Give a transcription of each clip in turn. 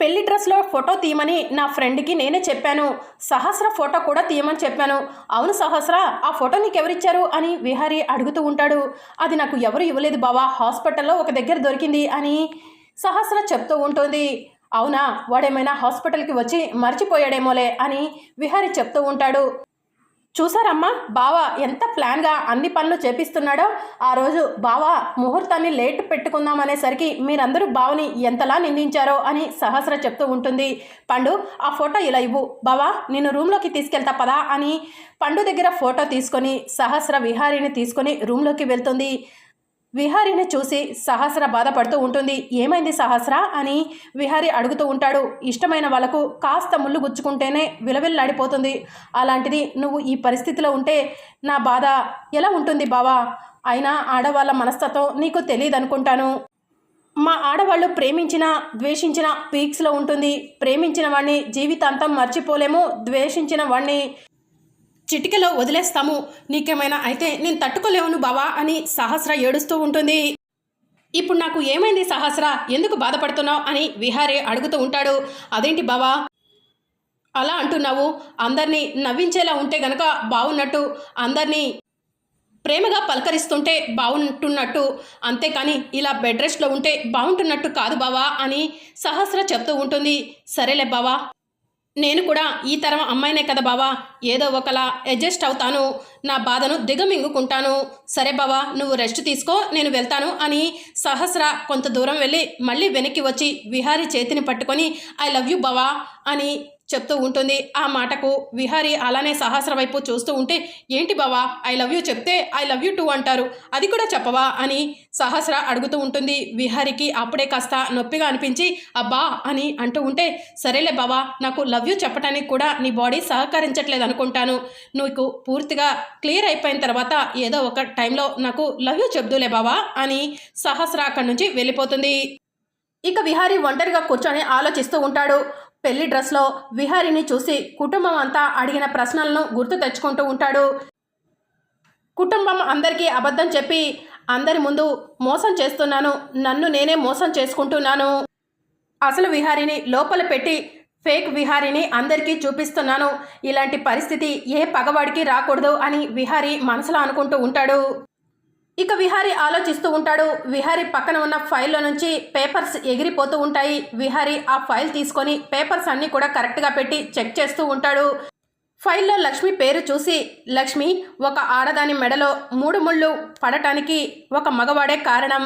పెళ్ళి డ్రెస్లో ఫోటో తీయమని నా ఫ్రెండ్కి నేనే చెప్పాను. సహస్ర ఫోటో కూడా తీయమని చెప్పాను. అవును సహస్ర ఆ ఫోటో నీకు ఎవరిచ్చారు అని విహారీ అడుగుతూ ఉంటాడు. అది నాకు ఎవరు ఇవ్వలేదు బావా హాస్పిటల్లో ఒక దగ్గర దొరికింది అని సహస్ర చెప్తూ ఉంటుంది. అవునా వాడేమైనా హాస్పిటల్కి వచ్చి మర్చిపోయాడేమోలే అని విహారీ చెప్తూ ఉంటాడు. చూసారమ్మా? బావ ఎంత ప్లాన్గా అన్ని పనులు చేపిస్తున్నాడో. ఆ రోజు బావ ముహూర్తాన్ని లేట్ పెట్టుకుందాం అనేసరికి మీరందరూ బావని ఎంతలా నిందించారో అని సహస్ర చెప్తూ ఉంటుంది. పండు ఆ ఫోటో ఇలా ఇవ్వు. బావా నేను రూమ్లోకి తీసుకెళ్తా పదా అని పండు దగ్గర ఫోటో తీసుకొని సహస్ర విహారీని తీసుకొని రూమ్లోకి వెళ్తుంది. విహారీని చూసి సహస్ర బాధపడుతూ ఉంటుంది. ఏమైంది సహస్ర? అని విహారి అడుగుతూ ఉంటాడు. ఇష్టమైన వాళ్ళకు కాస్త ముళ్ళు గుచ్చుకుంటేనే విలవిల్లాడిపోతుంది. అలాంటిది నువ్వు ఈ పరిస్థితిలో ఉంటే నా బాధ ఎలా ఉంటుంది బావా? అయినా ఆడవాళ్ళ మనస్తత్వం నీకు తెలియదు అనుకుంటాను మా ఆడవాళ్ళు ప్రేమించిన ద్వేషించిన పీక్స్లో ఉంటుంది. ప్రేమించిన వాడిని జీవితాంతం మర్చిపోలేము. ద్వేషించిన వాడిని చిటికలో వదిలేస్తాము. నీకేమైనా అయితే నేను తట్టుకోలేవును బావా అని సహస్ర ఏడుస్తూ ఉంటుంది. ఇప్పుడు నాకు ఏమైంది సహస్ర? ఎందుకు బాధపడుతున్నావు అని విహారే అడుగుతూ ఉంటాడు. అదేంటి బావా? అలా అంటున్నావు. అందరినీ నవ్వించేలా ఉంటే గనక బాగున్నట్టు అందరినీ ప్రేమగా పలకరిస్తుంటే బాగుంటున్నట్టు అంతేకాని ఇలా బెడ్ రెస్ట్లో ఉంటే బాగుంటున్నట్టు కాదు బావా అని సహస్ర చెప్తూ ఉంటుంది. సరేలే బావా. నేను కూడా ఈ తరం అమ్మాయినే కదా బావా. ఏదో ఒకలా అడ్జస్ట్ అవుతాను. నా బాధను దిగమింగుకుంటాను. సరే బావా నువ్వు రెస్ట్ తీసుకో నేను వెళ్తాను అని సహస్ర కొంత దూరం వెళ్ళి మళ్ళీ వెనక్కి వచ్చి విహారీ చేతిని పట్టుకొని ఐ లవ్ యూ బావా అని చెప్తూ ఉంటుంది. ఆ మాటకు విహారీ అలానే సహస్ర వైపు చూస్తూ ఉంటే ఏంటి బావా ఐ లవ్ యూ చెప్తే ఐ లవ్ యూ టూ అంటారు. అది కూడా చెప్పవా? అని సహస్ర అడుగుతూ ఉంటుంది. విహారికి అప్పుడే కాస్త నొప్పిగా అనిపించి అబ్బా అని అంటూ ఉంటే సరేలే బావా నాకు లవ్ యూ చెప్పడానికి కూడా నీ బాడీ సహకరించట్లేదు అనుకుంటాను. నీకు పూర్తిగా క్లియర్ అయిపోయిన తర్వాత ఏదో ఒక టైంలో నాకు లవ్ యూ చెప్దులే బావా అని సహస్ర అక్కడి నుంచి వెళ్ళిపోతుంది. ఇక విహారీ ఒంటరిగా కూర్చొని ఆలోచిస్తూ ఉంటాడు. పెళ్ళి డ్రెస్లో విహారిని చూసి కుటుంబం అంతా అడిగిన ప్రశ్నలను గుర్తు తెచ్చుకుంటూ ఉంటాడు. కుటుంబం అందరికీ అబద్ధం చెప్పి అందరి ముందు మోసం చేస్తున్నాను నన్ను నేనే మోసం చేసుకుంటున్నాను. అసలు విహారిని లోపల పెట్టి ఫేక్ విహారిని అందరికీ చూపిస్తున్నాను. ఇలాంటి పరిస్థితి ఏ పగవాడికి రాకూడదు అని విహారీ మనసులో అనుకుంటూ ఉంటాడు. ఇక విహారీ ఆలోచిస్తూ ఉంటాడు. విహారీ పక్కన ఉన్న ఫైల్లో నుంచి పేపర్స్ ఎగిరిపోతూ ఉంటాయి. విహారీ ఆ ఫైల్ తీసుకొని పేపర్స్ అన్నీ కూడా కరెక్ట్గా పెట్టి చెక్ చేస్తూ ఉంటాడు. ఫైల్లో లక్ష్మి పేరు చూసి లక్ష్మి ఒక ఆడదాని మెడలో మూడు ముళ్ళు పడటానికి ఒక మగవాడే కారణం.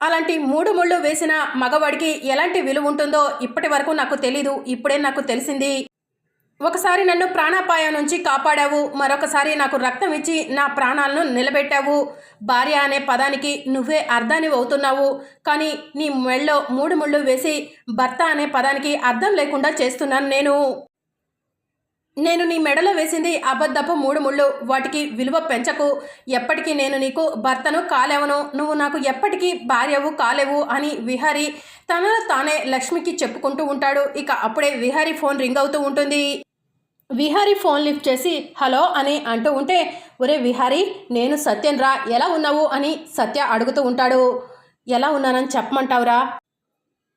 అలాంటి మూడు ముళ్ళు వేసిన మగవాడికి ఎలాంటి విలువ ఉంటుందో ఇప్పటి వరకు నాకు తెలీదు. ఇప్పుడే నాకు తెలిసింది. ఒకసారి నన్ను ప్రాణాపాయం నుంచి కాపాడావు మరొకసారి నాకు రక్తం ఇచ్చి నా ప్రాణాలను నిలబెట్టావు. భార్య అనే పదానికి నువ్వే అర్థాన్ని అవుతున్నావు కానీ నీ మెళ్ళో మూడు ముళ్ళు వేసి భర్త అనే పదానికి అర్థం లేకుండా చేస్తున్నాను నేను. నేను నీ మెడలో వేసింది అబద్ధపు మూడు ముళ్ళు. వాటికి విలువ పెంచకు. ఎప్పటికీ నేను నీకు భర్తను కాలేవను. నువ్వు నాకు ఎప్పటికీ భార్యవు కాలేవు అని విహారి తనలో తానే లక్ష్మికి చెప్పుకుంటూ ఉంటాడు. ఇక అప్పుడే విహారి ఫోన్ రింగ్ అవుతూ ఉంటుంది. విహారి ఫోన్ లిఫ్ట్ చేసి హలో అని అంటూ ఉంటే ఒరే విహారి నేను సత్యన్ రా. ఎలా ఉన్నావు? అని సత్య అడుగుతూ ఉంటాడు. ఎలా ఉన్నానని చెప్పమంటావురా?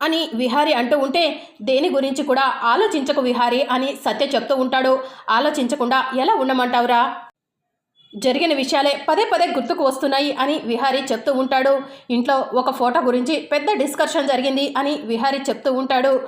అని విహారి అంటూ ఉంటే దేని గురించి కూడా ఆలోచించకు విహారి అని సత్య చెప్తూ ఉంటాడు. ఆలోచించకుండా ఎలా ఉండమంటావురా? జరిగిన విషయాలే పదే పదే గుర్తుకు వస్తున్నాయి అని విహారీ చెప్తూ ఉంటాడు. ఇంట్లో ఒక ఫోటో గురించి పెద్ద డిస్కషన్ జరిగింది అని విహారీ చెప్తూ ఉంటాడు.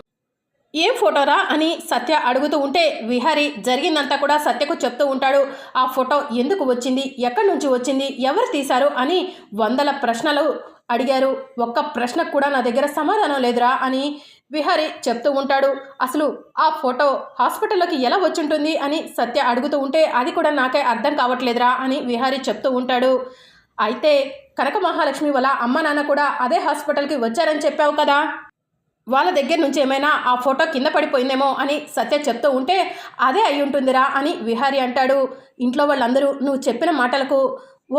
ఏం ఫోటోరా అని సత్య అడుగుతూ ఉంటే విహారీ జరిగిందంతా కూడా సత్యకు చెప్తూ ఉంటాడు. ఆ ఫోటో ఎందుకు వచ్చింది? ఎక్కడి నుంచి వచ్చింది? ఎవరు తీశారు? అని వందల ప్రశ్నలు అడిగారు. ఒక్క ప్రశ్నకు కూడా నా దగ్గర సమాధానం లేదురా అని విహారి చెప్తూ ఉంటాడు. అసలు ఆ ఫోటో హాస్పిటల్లోకి ఎలా వచ్చుంటుంది? అని సత్య అడుగుతూ ఉంటే అది కూడా నాకే అర్థం కావట్లేదురా అని విహారి చెప్తూ ఉంటాడు. అయితే కనక మహాలక్ష్మి వల్ల అమ్మ నాన్న కూడా అదే హాస్పిటల్కి వచ్చారని చెప్పావు కదా? వాళ్ళ దగ్గర నుంచి ఏమైనా ఆ ఫోటో కింద పడిపోయిందేమో అని సత్య చెప్తూ ఉంటే అదే అయి ఉంటుందిరా అని విహారి అంటాడు. ఇంట్లో వాళ్ళందరూ నువ్వు చెప్పిన మాటలకు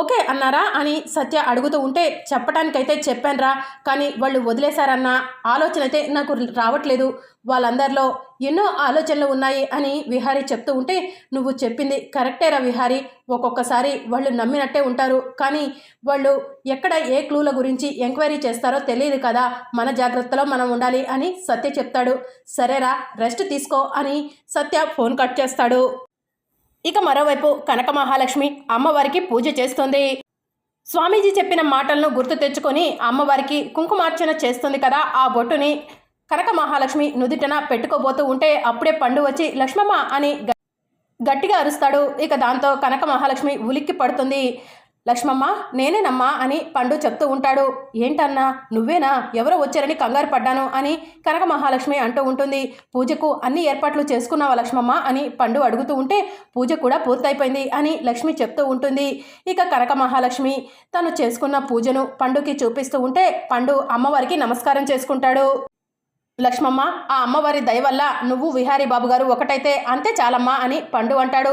ఓకే అన్నారా అని సత్య అడుగుతూ ఉంటే చెప్పడానికైతే చెప్పానురా కానీ వాళ్ళు వదిలేశారన్న ఆలోచన అయితే నాకు రావట్లేదు. వాళ్ళందరిలో ఎన్నో ఆలోచనలు ఉన్నాయి అని విహారీ చెప్తూ ఉంటే నువ్వు చెప్పింది కరెక్టేరా విహారీ. ఒక్కొక్కసారి వాళ్ళు నమ్మినట్టే ఉంటారు. కానీ వాళ్ళు ఎక్కడ ఏ క్లూల గురించి ఎంక్వైరీ చేస్తారో తెలియదు కదా. మన జాగ్రత్తలో మనం ఉండాలి అని సత్య చెప్తాడు. సరేరా రెస్ట్ తీసుకో అని సత్య ఫోన్ కట్ చేస్తాడు. ఇక మరోవైపు కనక మహాలక్ష్మి అమ్మవారికి పూజ చేస్తుంది. స్వామీజీ చెప్పిన మాటలను గుర్తు తెచ్చుకొని అమ్మవారికి కుంకుమార్చన చేస్తుంది కదా ఆ బొట్టుని కనక మహాలక్ష్మి నుదిటన పెట్టుకోబోతూ ఉంటే అప్పుడే పండు వచ్చి లక్ష్మమ్మ అని గట్టిగా అరుస్తాడు. ఇక దాంతో కనక మహాలక్ష్మి ఉలిక్కి పడుతుంది. లక్ష్మమ్మ నేనేనమ్మా అని పండు చెప్తూ ఉంటాడు. ఏంటన్నా నువ్వేనా? ఎవరో వచ్చారని కంగారు పడ్డాను అని కనక మహాలక్ష్మి అంటూ ఉంటుంది. పూజకు అన్ని ఏర్పాట్లు చేసుకున్నావా లక్ష్మమ్మ అని పండు అడుగుతూ ఉంటే పూజ కూడా పూర్తయిపోయింది అని లక్ష్మి చెప్తూ ఉంటుంది. ఇక కనక మహాలక్ష్మి తను చేసుకున్న పూజను పండుకి చూపిస్తూ ఉంటే పండు అమ్మవారికి నమస్కారం చేసుకుంటాడు. లక్ష్మమ్మ ఆ అమ్మవారి దయ వల్ల నువ్వు విహారీ బాబు గారు ఒకటైతే అంతే చాలమ్మా అని పండు అంటాడు.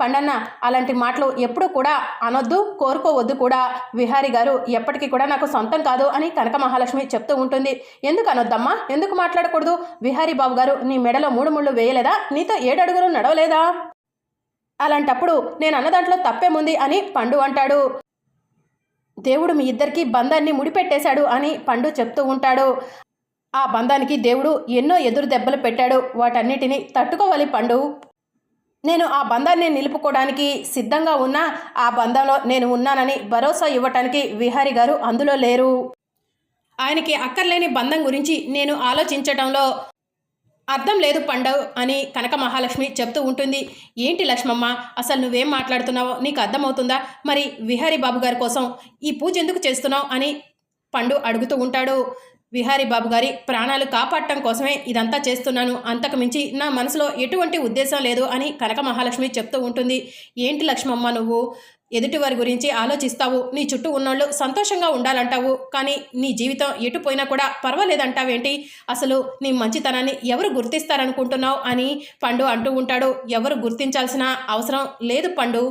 పండన్న అలాంటి మాటలు ఎప్పుడూ కూడా అనొద్దు కోరుకోవద్దు కూడా. విహారీ గారు ఎప్పటికీ కూడా నాకు సొంతం కాదు అని కనక మహాలక్ష్మి చెప్తూ ఉంటుంది. ఎందుకు అనొద్దమ్మా? ఎందుకు మాట్లాడకూడదు? విహారీ బాబు గారు నీ మెడలో మూడు ముళ్ళు వేయలేదా? నీతో ఏడు అడుగులు నడవలేదా? అలాంటప్పుడు నేను అన్న దాంట్లో తప్పేముంది అని పండు అంటాడు. దేవుడు మీ ఇద్దరికి బంధాన్ని ముడిపెట్టేశాడు అని పండు చెప్తూ ఉంటాడు. ఆ బంధానికి దేవుడు ఎన్నో ఎదురు దెబ్బలు పెట్టాడు. వాటన్నిటిని తట్టుకోవాలి పండు. నేను ఆ బంధాన్ని నిలుపుకోవడానికి సిద్ధంగా ఉన్నా ఆ బంధంలో నేను ఉన్నానని భరోసా ఇవ్వటానికి విహారి గారు అందులో లేరు. ఆయనకి అక్కర్లేని బంధం గురించి నేను ఆలోచించటంలో అర్థం లేదు పండవ్ అని కనక మహాలక్ష్మి చెప్తూ ఉంటుంది. ఏంటి లక్ష్మమ్మ అసలు నువ్వేం మాట్లాడుతున్నావో నీకు అర్థమవుతుందా? మరి విహారీ బాబు గారి కోసం ఈ పూజ ఎందుకు చేస్తున్నావు అని పండు అడుగుతూ ఉంటాడు. విహారీ బాబు గారి ప్రాణాలు కాపాడటం కోసమే ఇదంతా చేస్తున్నాను. అంతకుమించి నా మనసులో ఎటువంటి ఉద్దేశం లేదు అని కనక మహాలక్ష్మి చెప్తూ ఉంటుంది. ఏంటి లక్ష్మమ్మ నువ్వు? ఎదుటి వారి గురించి ఆలోచిస్తావు. నీ చుట్టూ ఉన్నోళ్ళు సంతోషంగా ఉండాలంటావు. కానీ నీ జీవితం ఎటు పోయినా కూడా పర్వాలేదంటావేంటి? అసలు నీ మంచితనాన్ని ఎవరు గుర్తిస్తారనుకుంటున్నావు అని పండు అంటూ ఉంటాడు. ఎవరు గుర్తించాల్సిన అవసరం లేదు పండు.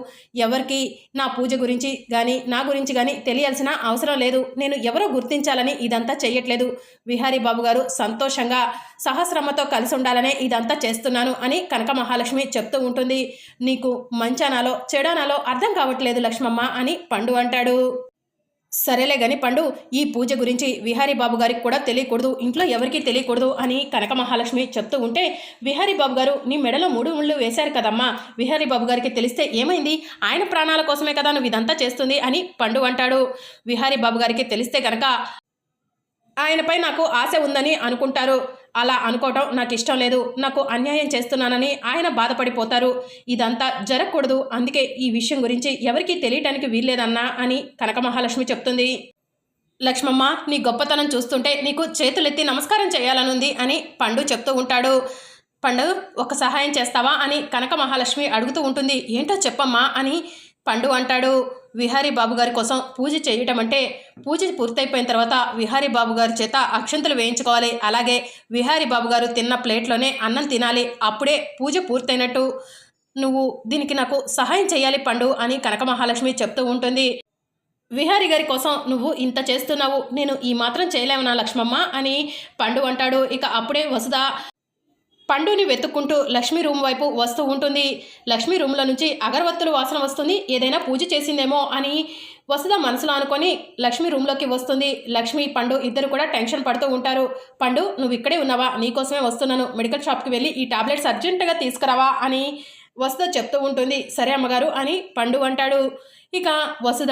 ఎవరికి నా పూజ గురించి కానీ నా గురించి కానీ తెలియాల్సిన అవసరం లేదు. నేను ఎవరో గుర్తించాలని ఇదంతా చేయట్లేదు విహారీ బాబు గారు సంతోషంగా సహస్రమ్మతో కలిసి ఉండాలనే ఇదంతా చేస్తున్నాను అని కనక మహాలక్ష్మి చెప్తూ ఉంటుంది. నీకు మంచానాలో చెడానాలో అర్థం కావట్లేదు. లక్ష్మమ్మ అని పండు అంటాడు. సరేలే గని పండు ఈ పూజ గురించి విహారీ బాబు గారికి కూడా తెలియకూడదు ఇంట్లో ఎవరికీ తెలియకూడదు అని కనక మహాలక్ష్మి చెప్తూ ఉంటే విహారీ బాబు గారు నీ మెడలో మూడు ముళ్ళు వేశారు కదమ్మా విహారీ బాబు గారికి తెలిస్తే ఏమైంది? ఆయన ప్రాణాల కోసమే కదా నువ్వు ఇదంతా చేస్తుంది అని పండు అంటాడు. విహారీ బాబు గారికి తెలిస్తే కనుక ఆయనపై నాకు ఆశ ఉందని అనుకుంటారు. అలా అనుకోవటం నాకు ఇష్టం లేదు. నాకు అన్యాయం చేస్తున్నానని ఆయన బాధపడిపోతారు. ఇదంతా జరగకూడదు. అందుకే ఈ విషయం గురించి ఎవరికీ తెలియటానికి వీల్లేదన్నా అని కనక మహాలక్ష్మి చెప్తుంది. లక్ష్మమ్మ నీ గొప్పతనం చూస్తుంటే నీకు చేతులెత్తి నమస్కారం చేయాలనుంది అని పండు చెప్తూ ఉంటాడు. పండు ఒక సహాయం చేస్తావా అని కనక మహాలక్ష్మి అడుగుతూ ఉంటుంది. ఏంటో చెప్పమ్మా అని పండు అంటాడు. విహారీ బాబు గారి కోసం పూజ చేయటం అంటే పూజ పూర్తయిపోయిన తర్వాత విహారీ బాబు గారి చేత అక్షంతలు వేయించుకోవాలి. అలాగే విహారీ బాబు గారు తిన్న ప్లేట్లోనే అన్నం తినాలి. అప్పుడే పూజ పూర్తయినట్టు నువ్వు దీనికి నాకు సహాయం చేయాలి పండు అని కనక మహాలక్ష్మి చెప్తూ ఉంటుంది. విహారీ గారి కోసం నువ్వు ఇంత చేస్తున్నావు. నేను ఈ మాత్రం చేయలేవనా లక్ష్మమ్మ అని పండు అంటాడు. ఇక అప్పుడే వసుధ పండుని వెతుక్కుంటూ లక్ష్మి రూమ్ వైపు వస్తూ ఉంటుంది. లక్ష్మి రూమ్లో నుంచి అగరవత్తుల వాసన వస్తుంది. ఏదైనా పూజ చేసిందేమో అని వసుధ మనసులో అనుకొని లక్ష్మి రూమ్లోకి వస్తుంది. లక్ష్మి పండు ఇద్దరు కూడా టెన్షన్ పడుతూ ఉంటారు. పండు నువ్వు ఇక్కడే ఉన్నావా? నీకోసమే వస్తున్నాను. మెడికల్ షాప్కి వెళ్ళి ఈ టాబ్లెట్స్ అర్జెంటుగా తీసుకురావా? అని వసుధ చెప్తూ ఉంటుంది. సరే అమ్మగారు అని పండు అంటాడు. ఇక వసుధ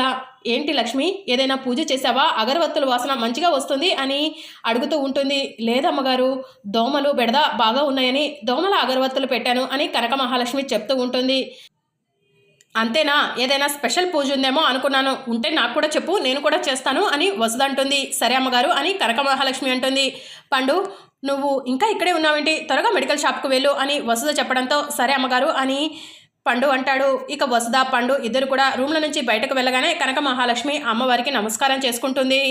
ఏంటి లక్ష్మి ఏదైనా పూజ చేసావా అగరవత్తుల వాసన మంచిగా వస్తుంది అని అడుగుతూ ఉంటుంది. లేదమ్మగారు దోమలు బెడద బాగా ఉన్నాయని దోమల అగరవత్తులు పెట్టాను అని కనక మహాలక్ష్మి చెప్తూ ఉంటుంది. అంతేనా? ఏదైనా స్పెషల్ పూజ ఉందేమో అనుకున్నాను. ఉంటే నాకు కూడా చెప్పు నేను కూడా చేస్తాను అని వసుధ అంటుంది. సరే అమ్మగారు అని కనక మహాలక్ష్మి అంటుంది. పండు నువ్వు ఇంకా ఇక్కడే ఉన్నావేంటి? త్వరగా మెడికల్ షాప్కు వెళ్ళు అని వసుధ చెప్పడంతో సరే అమ్మగారు అని పండు అంటాడు. ఇక వసుధ పండు ఇద్దరు కూడా రూమ్ల నుంచి బయటకు వెళ్ళగానే కనక మహాలక్ష్మి అమ్మవారికి నమస్కారం చేసుకుంటుంది.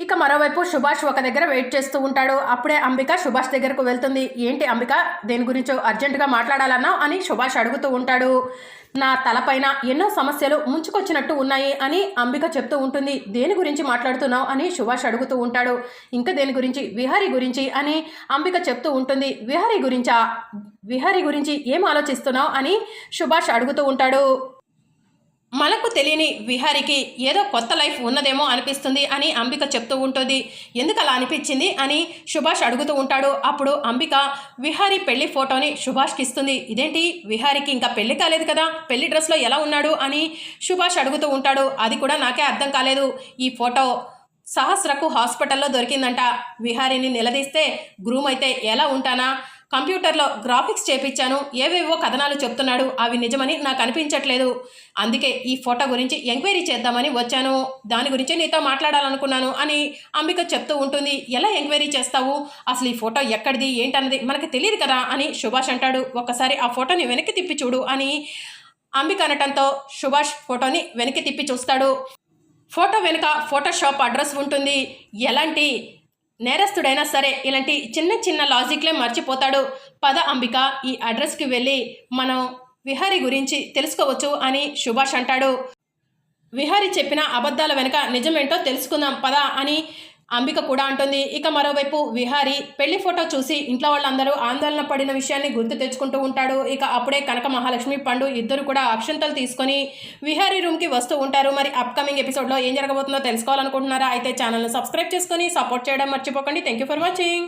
ఇక మరోవైపు సుభాష్ ఒక దగ్గర వెయిట్ చేస్తూ ఉంటాడు. అప్పుడే అంబిక సుభాష్ దగ్గరకు వెళ్తుంది. ఏంటి అంబిక దేని గురించో అర్జెంటుగా మాట్లాడాలన్నావు అని సుభాష్ అడుగుతూ ఉంటాడు. నా తలపైన ఎన్నో సమస్యలు ముంచుకొచ్చినట్టు ఉన్నాయి అని అంబిక చెప్తూ ఉంటుంది. దేని గురించి మాట్లాడుతున్నావు అని సుభాష్ అడుగుతూ ఉంటాడు. ఇంకా దేని గురించి? విహారీ గురించి అని అంబిక చెప్తూ ఉంటుంది. విహారీ గురించా? విహారీ గురించి ఏం ఆలోచిస్తున్నావు అని సుభాష్ అడుగుతూ ఉంటాడు. మనకు తెలియని విహారికి ఏదో కొత్త లైఫ్ ఉన్నదేమో అనిపిస్తుంది అని అంబిక చెప్తూ ఉంటుంది. ఎందుకు అలా అనిపించింది అని సుభాష్ అడుగుతూ ఉంటాడు. అప్పుడు అంబిక విహారీ పెళ్ళి ఫోటోని సుభాష్కి ఇస్తుంది. ఇదేంటి? విహారీకి ఇంకా పెళ్ళి కాలేదు కదా? పెళ్ళి డ్రెస్లో ఎలా ఉన్నాడు? అని సుభాష్ అడుగుతూ ఉంటాడు. అది కూడా నాకే అర్థం కాలేదు. ఈ ఫోటో సహస్రకు హాస్పిటల్లో దొరికిందంట. విహారీని నిలదీస్తే గ్రూమ్ అయితే ఎలా ఉంటానా? కంప్యూటర్లో గ్రాఫిక్స్ చేపించాను ఏవేవో కథనాలు చెప్తున్నాడు. అవి నిజమని నాకు అనిపించట్లేదు. అందుకే ఈ ఫోటో గురించి ఎంక్వైరీ చేద్దామని వచ్చాను. దాని గురించి నీతో మాట్లాడాలనుకున్నాను అని అంబిక చెప్తూ ఉంటుంది. ఎలా ఎంక్వైరీ చేస్తావు? అసలు ఈ ఫోటో ఎక్కడిది? ఏంటన్నది మనకు తెలియదు కదా అని సుభాష్ అంటాడు. ఒక్కసారి ఆ ఫోటోని వెనక్కి తిప్పి చూడు అని అంబిక అనటంతో సుభాష్ ఫోటోని వెనక్కి తిప్పి చూస్తాడు. ఫోటో వెనుక ఫోటోషాప్ అడ్రస్ ఉంటుంది. ఎలాంటి నేరస్తుడైనా సరే ఇలాంటి చిన్న చిన్న లాజిక్లే మర్చిపోతాడు. పద అంబిక ఈ అడ్రస్కి వెళ్ళి మనం విహారీ గురించి తెలుసుకోవచ్చు అని సుభాష్ అంటాడు. విహారీ చెప్పిన అబద్ధాల వెనుక నిజమేంటో తెలుసుకుందాం పద అని అంబిక కూడా అంటుంది. ఇక మరోవైపు విహారి పెళ్ళి ఫోటో చూసి ఇంట్లో వాళ్ళందరూ ఆందోళన పడిన విషయాన్ని గుర్తు తెచ్చుకుంటూ ఉంటాడు. ఇక అప్పుడే కనక మహాలక్ష్మి పండు ఇద్దరు కూడా అక్షంతలు తీసుకొని విహారీ రూమ్కి వస్తూ ఉంటారు. మరి అప్కమింగ్ ఎపిసోడ్లో ఏం జరగబోతుందో తెలుసుకోవాలనుకుంటున్నారా? అయితే ఛానల్ను సబ్స్క్రైబ్ చేసుకొని సపోర్ట్ చేయడం మర్చిపోకండి. Thank you for watching